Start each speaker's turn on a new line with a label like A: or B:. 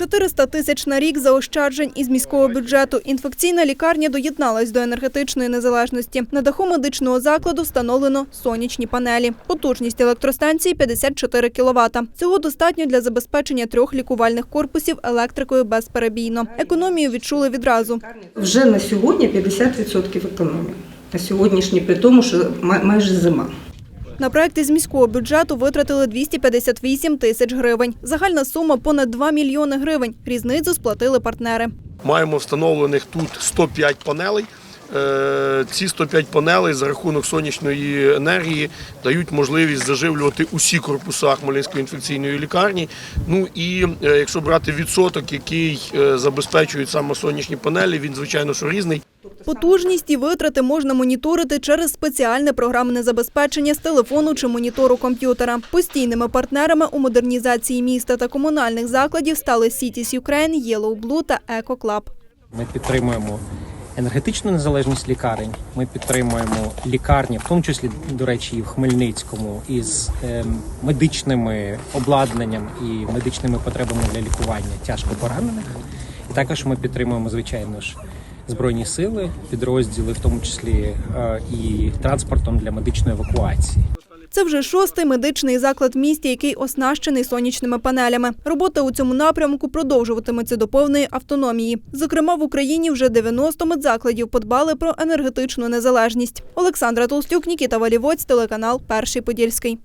A: 400 тисяч на рік заощаджень із міського бюджету. Інфекційна лікарня доєдналась до енергетичної незалежності. На даху медичного закладу встановлено сонячні панелі. Потужність електростанції 54 кВт. Цього достатньо для забезпечення трьох лікувальних корпусів електрикою безперебійно. Економію відчули відразу.
B: Вже на сьогодні 50% економії. На сьогоднішній при тому, що май- майже зима.
A: На проекти з міського бюджету витратили 258 тисяч гривень. Загальна сума понад 2 мільйони гривень. Різницю сплатили партнери.
C: Маємо встановлених тут 105 панелей. Е, Ці 105 панелей за рахунок сонячної енергії дають можливість заживлювати усі корпуса Хмельницької інфекційної лікарні. Ну і е, якщо брати відсоток, який е, забезпечують саме сонячні панелі, він звичайно що різний.
A: Потужність і витрати можна моніторити через спеціальне програмне забезпечення з телефону чи монітору комп'ютера. Постійними партнерами у модернізації міста та комунальних закладів стали Cities Ukraine, Yellow Blue та Eco Club.
D: Ми підтримуємо енергетичну незалежність лікарень. Ми підтримуємо лікарні, в тому числі, до речі, і в Хмельницькому, із ем, медичними обладнанням і медичними потребами для лікування тяжко поранених. І також ми підтримуємо, звичайно ж, збройні сили, підрозділи, в тому числі е, і транспортом для медичної евакуації.
A: Це вже шостий медичний заклад в місті, який оснащений сонячними панелями. Робота у цьому напрямку продовжуватиметься до повної автономії. Зокрема, в Україні вже 90 медзакладів подбали про енергетичну незалежність. Олександра Толстюк, Нікіта Валівоць, телеканал Перший Подільський.